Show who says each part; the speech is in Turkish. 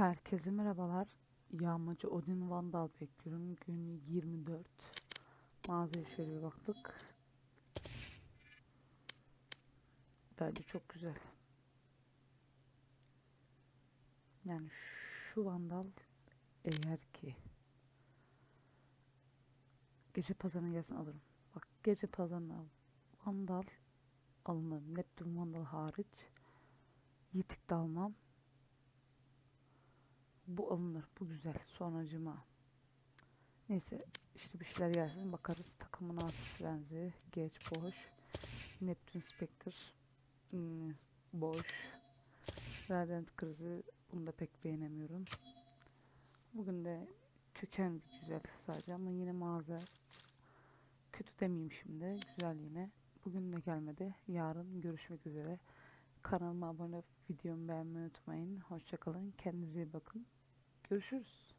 Speaker 1: Herkese merhabalar. Yağmacı Odin Vandal bekliyorum. Gün 24. Mağazaya şöyle bir baktık. Bence çok güzel. Yani şu Vandal eğer ki gece pazarına gelsin alırım. Bak gece pazarına Vandal alınır. Neptün Vandal hariç. Yitik de almam. Bu alınır. Bu güzel. Sonracıma. Neyse işte bir şeyler gelsin bakarız. Takımın artı lenzi. Geç boş. Neptün Spectre. hmm, boş. Radiant krizi. Bunu da pek beğenemiyorum. Bugün de köken bir güzel sadece ama yine mağaza kötü demeyeyim şimdi. Güzel yine. Bugün de gelmedi. Yarın görüşmek üzere. Kanalıma abone olup videomu beğenmeyi unutmayın. Hoşçakalın. Kendinize iyi bakın. Görüşürüz.